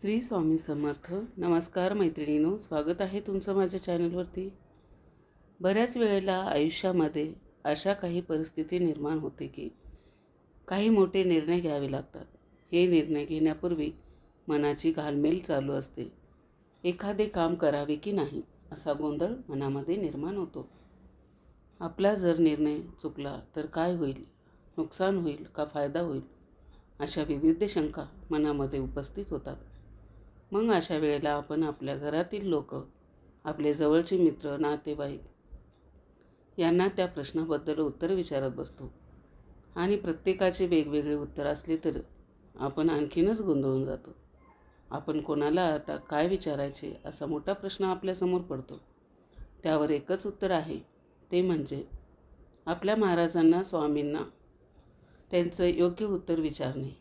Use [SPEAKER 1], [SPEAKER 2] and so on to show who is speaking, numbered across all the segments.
[SPEAKER 1] श्री स्वामी समर्थ. नमस्कार मैत्रिणीनो स्वागत आहे तुमचं माझ्या चॅनलवरती. बऱ्याच वेळेला आयुष्यामध्ये अशा काही परिस्थिती निर्माण होते की काही मोठे निर्णय घ्यावे लागतात. हे निर्णय घेण्यापूर्वी मनाची घालमेल चालू असते. एखादे काम करावे की नाही असा गोंधळ मनामध्ये निर्माण होतो. आपला जर निर्णय चुकला तर काय होईल? नुकसान होईल का फायदा होईल? अशा विविध शंका मनामध्ये उपस्थित होतात. मग अशा वेळेला आपण आपल्या घरातील लोक आपले जवळचे मित्र नातेवाईक यांना त्या प्रश्नाबद्दल उत्तर विचारत बसतो. आणि प्रत्येकाचे वेगवेगळे उत्तर असले तर आपण आणखीनच गोंधळून जातो. आपण कोणाला आता काय विचारायचे असा मोठा प्रश्न आपल्यासमोर पडतो. त्यावर एकच उत्तर आहे ते म्हणजे आपल्या महाराजांना स्वामींना त्यांचं योग्य उत्तर विचारणे.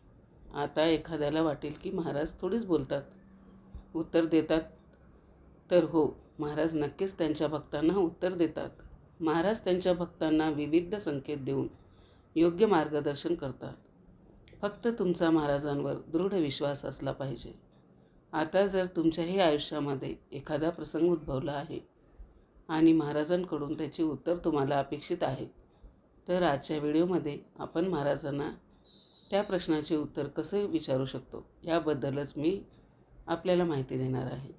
[SPEAKER 1] आता एखाद्याला वाटेल की महाराज थोडीच बोलतात. उत्तर देतात. तर हो महाराज नक्कीच त्यांच्या भक्तांना उत्तर देतात. महाराज त्यांच्या भक्तांना विविध संकेत देऊन योग्य मार्गदर्शन करतात. फक्त तुमचा महाराजांवर दृढ विश्वास असला पाहिजे. आता जर तुमच्याही आयुष्यामध्ये एखादा प्रसंग उद्भवला आहे आणि महाराजांकडून त्याचे उत्तर तुम्हाला अपेक्षित आहे तर आजच्या व्हिडिओमध्ये आपण महाराजांना त्या प्रश्नाचे उत्तर कसे विचारू शकतो याबद्दलच मी आपल्याला माहिती देणार आहे.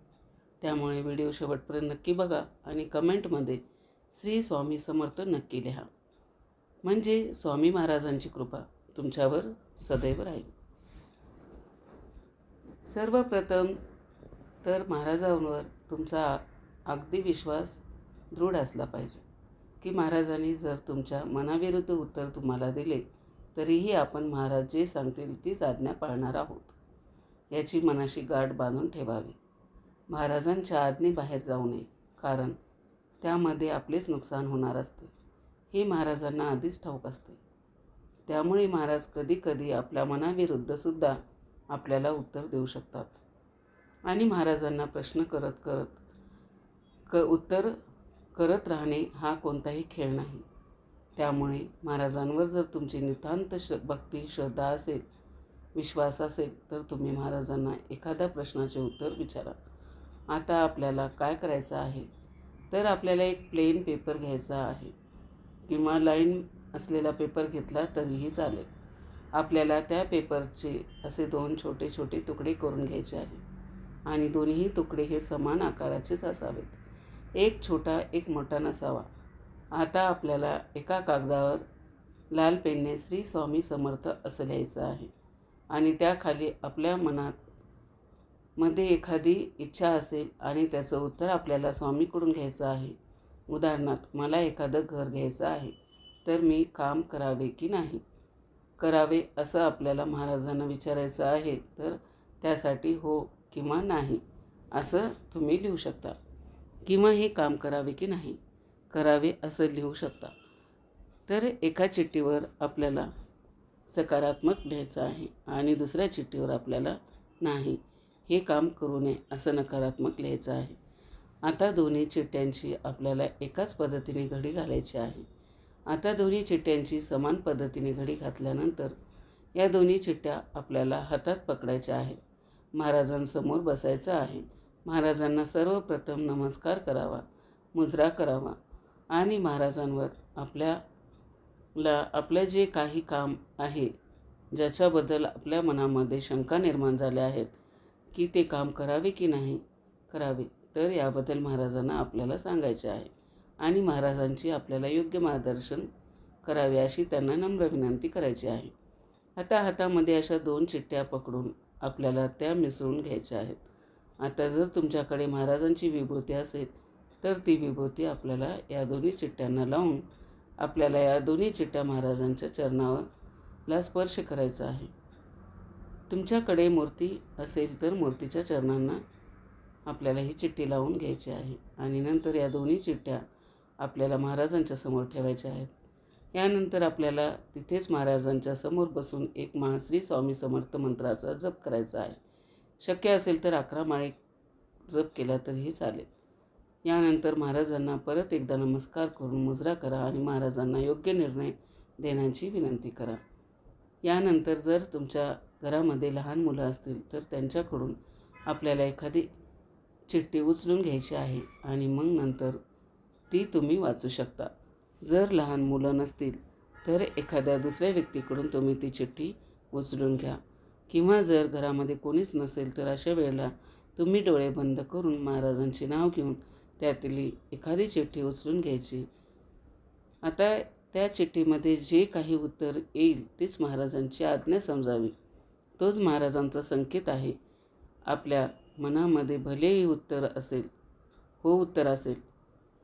[SPEAKER 1] त्यामुळे व्हिडिओ शेवटपर्यंत नक्की बघा आणि कमेंटमध्ये श्री स्वामी समर्थ नक्की लिहा. म्हणजे स्वामी महाराजांची कृपा तुमच्यावर सदैव राहील. सर्वप्रथम तर महाराजांवर तुमचा अगदी विश्वास दृढ असला पाहिजे. की महाराजांनी जर तुमच्या मनाविरुद्ध उत्तर तुम्हाला दिले तरीही आपण महाराज जे सांगतील तीच आज्ञा पाळणार आहोत. याची मनाशी गाठ बांधून ठेवावी. महाराजांच्या आज्ञे बाहेर जाऊ नये कारण त्यामध्ये आपलेच नुकसान होणार असते. हे महाराजांना आधीच ठाऊक असते. त्यामुळे महाराज कधीकधी आपल्या मनाविरुद्धसुद्धा आपल्याला उत्तर देऊ शकतात. आणि महाराजांना प्रश्न करत करत क उत्तर करत राहणे हा कोणताही खेळ नाही. त्यामुळे महाराजांवर जर तुमची नितांत श भक्ती श्रद्धा असेल विश्वास असेल तर तुम्ही महाराजांना एखाद्या प्रश्नाचे उत्तर विचारा. आता आपल्याला काय करायचं आहे? तर आपल्याला एक प्लेन पेपर घ्यायचा आहे. किंवा लाईन असलेला पेपर घेतला तरीही चालेल. आपल्याला त्या पेपरचे असे दोन छोटे छोटे तुकडे करून घ्यायचे आहे. आणि दोन्ही तुकडे हे समान आकाराचेच असावेत. एक छोटा एक मोठा नसावा. आता आपल्याला एका कागदावर लाल पेनने श्री स्वामी समर्थ असं लिहायचं आहे. आणि त्याखाली आपल्या मनात मध्ये एखादी इच्छा असेल आणि त्याचं उत्तर आपल्याला स्वामीकडून घ्यायचं आहे. उदाहरणार्थ मला एखादं घर घ्यायचं आहे तर मी काम करावे की नाही? करावे असं आपल्याला महाराजांना विचारायचं आहे तर त्यासाठी हो किंवा नाही असं तुम्ही लिहू शकता. किंवा हे काम करावे की नाही? करावे असं लिहू शकता. तर एका चिठ्ठीवर आपल्याला सकारात्मक लिहायचं आहे आणि दुसऱ्या चिठ्ठीवर आपल्याला नाही. हे काम करू नये असं नकारात्मक लिहायचं आहे. आता दोन्ही चिठ्ठ्यांची आपल्याला एकाच पद्धतीने घडी घालायची आहे. आता दोन्ही चिठ्ठ्यांची समान पद्धतीने घडी घातल्यानंतर या दोन्ही चिठ्ठ्या आपल्याला हातात पकडायच्या आहेत. महाराजांसमोर बसायचं आहे. महाराजांना सर्वप्रथम नमस्कार करावा मुजरा करावा आणि महाराजांवर आपल्या ला आपलं जे काही काम आहे ज्याच्याबद्दल आपल्या मनामध्ये शंका निर्माण झाल्या आहेत की ते काम करावे की नाही करावे तर याबद्दल महाराजांना आपल्याला सांगायचे आहे. आणि महाराजांची आपल्याला योग्य मार्गदर्शन करावे अशी त्यांना नम्र विनंती करायची आहे. आता हातामध्ये अशा दोन चिठ्ठ्या पकडून आपल्याला त्या मिसळून घ्यायच्या आहेत. आता जर तुमच्याकडे महाराजांची विभूती असेल तर ती विभूती आपल्याला या दोन्ही चिठ्ठ्यांना लावून आपल्याला या दोन्ही चिठ्ठ्या महाराजांच्या चरणाला स्पर्श करायचा आहे. तुमच्याकडे मूर्ती असेल तर मूर्तीच्या चरणांना आपल्याला ही चिठ्ठी लावून घ्यायची आहे आणि नंतर या दोन्ही चिठ्ठ्या आपल्याला महाराजांच्या समोर ठेवायच्या आहेत. यानंतर आपल्याला तिथेच महाराजांच्या समोर बसून एक महाश्री स्वामी समर्थ मंत्राचा जप करायचा आहे. शक्य असेल तर अकरा माळे जप केला तरीही चालेल. यानंतर महाराजांना परत एकदा नमस्कार करून मुजरा करा आणि महाराजांना योग्य निर्णय देण्याची विनंती करा. यानंतर जर तुमच्या घरामध्ये लहान मुलं असतील तर त्यांच्याकडून आपल्याला एखादी चिठ्ठी उचलून घ्यायची आहे आणि मग नंतर ती तुम्ही वाचू शकता. जर लहान मुलं नसतील तर एखाद्या दुसऱ्या व्यक्तीकडून तुम्ही ती चिठ्ठी उचलून घ्या. किंवा जर घरामध्ये कोणीच नसेल तर अशा वेळेला तुम्ही डोळे बंद करून महाराजांचे नाव घेऊन त्यातली एखादी चिठ्ठी उचलून घ्यायची. आता त्या चिठ्ठीमध्ये जे काही उत्तर येईल तीच महाराजांची आज्ञा समजावी. तोच महाराजांचा संकेत आहे. आपल्या मनामध्ये भलेही उत्तर असेल हो उत्तर असेल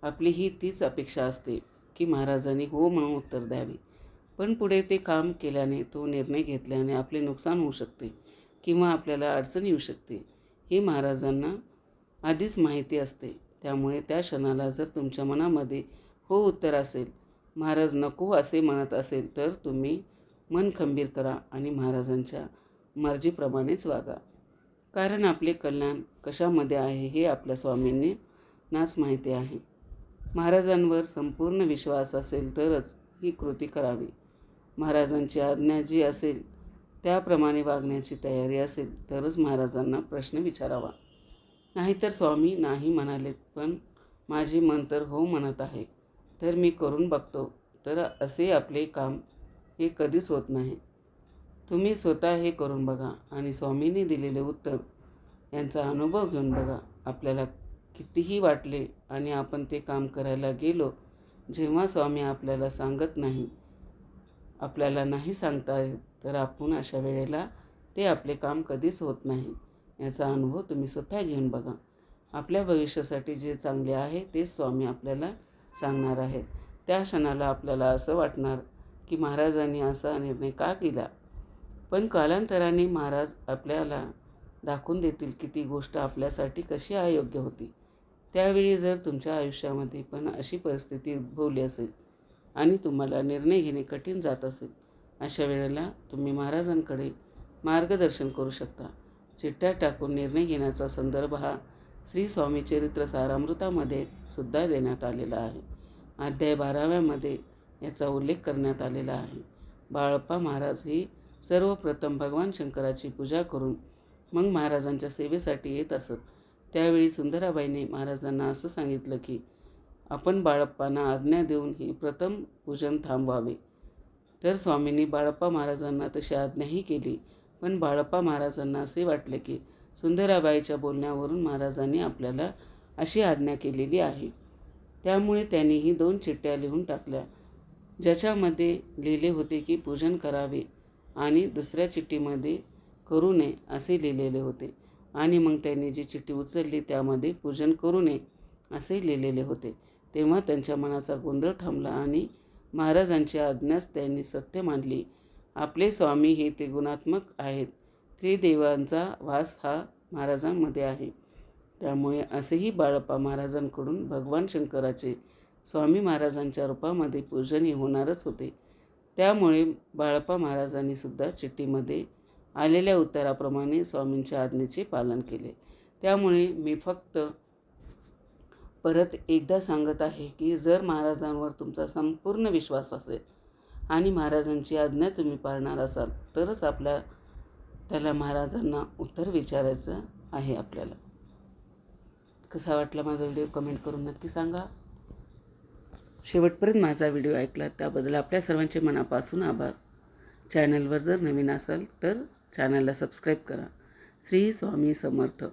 [SPEAKER 1] आपली ही तीच अपेक्षा असते की महाराजांनी हो म्हणून उत्तर द्यावे. पण पुढे ते काम केल्याने तो निर्णय घेतल्याने आपले नुकसान होऊ शकते किंवा आपल्याला अडचण येऊ शकते हे महाराजांना आधीच माहिती असते. त्यामुळे त्या क्षणाला जर तुमच्या मनामध्ये हो उत्तर असेल महाराज नको असे म्हणत असेल तर तुम्ही मन खंबीर करा आणि महाराजांच्या मर्जीप्रमाणेच वागा. कारण आपले कल्याण कशामध्ये आहे हे आपल्या स्वामींनी नाच माहिती आहे. महाराजांवर संपूर्ण विश्वास असेल तरच ही कृती करावी. महाराजांची आज्ञा जी असेल त्याप्रमाणे वागण्याची तयारी असेल तरच महाराजांना प्रश्न विचारावा. नाहीतर स्वामी नाही म्हणालेत पण माझी मन तर हो म्हणत आहे. तर मी करून बघतो तर असे आपले काम हे कधीच होत नाही. तुम्ही स्वतः हे करून बघा आणि स्वामींनी दिलेले उत्तर यांचा अनुभव घेऊन बघा. आपल्याला कितीही वाटले आणि आपण ते काम करायला गेलो जेव्हा स्वामी आपल्याला सांगत नाही आपल्याला नाही सांगता येत तर आपण अशा वेळेला ते आपले काम कधीच होत नाही. याचा अनुभव तुम्ही स्वतः घेऊन बघा. आपल्या भविष्यासाठी जे चांगले आहे तेच स्वामी आपल्याला सांगणार आहेत. त्या क्षणाला आपल्याला असं वाटणार की महाराजांनी असा निर्णय का केला? पण कालांतराने महाराज आपल्याला दाखवून देतील की ती गोष्ट आपल्यासाठी कशी अयोग्य होती. त्यावेळी जर तुमच्या आयुष्यामध्ये पण अशी परिस्थिती उद्भवली असेल आणि तुम्हाला निर्णय घेणे कठीण जात असेल अशा वेळेला तुम्ही महाराजांकडे मार्गदर्शन करू शकता. चिठ्ठ्या टाकून निर्णय घेण्याचा संदर्भ हा श्री स्वामी चरित्र सारामृतामध्ये सुद्धा देण्यात आलेला आहे. अध्याय बाराव्यामध्ये याचा उल्लेख करण्यात आलेला आहे. बाळप्पा महाराज ही सर्वप्रथम भगवान शंकराची पूजा करून मग महाराजांच्या सेवेसाठी येत असत. त्यावेळी सुंदराबाईने महाराजांना असं सांगितलं की आपण बाळप्पांना आज्ञा देऊन ही प्रथम पूजन थांबवावे. तर स्वामींनी बाळप्पा महाराजांना तशी आज्ञाही केली. पण बाळप्पा महाराजांना असे वाटले की सुंदराबाईच्या बोलण्यावरून महाराजांनी आपल्याला अशी आज्ञा केलेली आहे. त्यामुळे त्यांनीही दोन चिठ्ठ्या लिहून टाकल्या ज्याच्यामध्ये लिहिले होते की पूजन करावे आणि दुसऱ्या चिठ्ठीमध्ये करू नये असे लिहिलेले होते. आणि मग त्यांनी जी चिठ्ठी उचलली त्यामध्ये पूजन करू नये असे लिहिलेले होते. तेव्हा त्यांच्या मनाचा गोंधळ थांबला आणि महाराजांची आज्ञाच त्यांनी सत्य मानली. आपले स्वामी हे ते गुणात्मक आहेत. त्रिदेवांचा वास हा महाराजांमध्ये आहे. त्यामुळे असेही बाळप्पा महाराजांकडून भगवान शंकराचे स्वामी महाराजांच्या रूपामध्ये पूजनी होणारच होते. त्यामुळे बाळप्पा महाराजांनी सुद्धा चिठ्ठीमध्ये आलेल्या उत्तराप्रमाणे स्वामींच्या आज्ञेचे पालन केले. त्यामुळे मी फक्त परत एकदा सांगत आहे की जर महाराजांवर तुमचा संपूर्ण विश्वास असेल आणि महाराजांची आज्ञा तुम्ही पाळणार असाल तरच आपल्या त्याला महाराजांना उत्तर विचारायचं आहे आपल्याला. कसा वाटला माझा व्हिडिओ कमेंट करून नक्की सांगा. शेवटपर्यंत माझा व्हिडिओ ऐकला त्याबद्दल आपल्या सर्वांचे मनापासून आभार. चॅनलवर जर नवीन असाल तर चॅनलला सबस्क्राईब करा. श्री स्वामी समर्थ.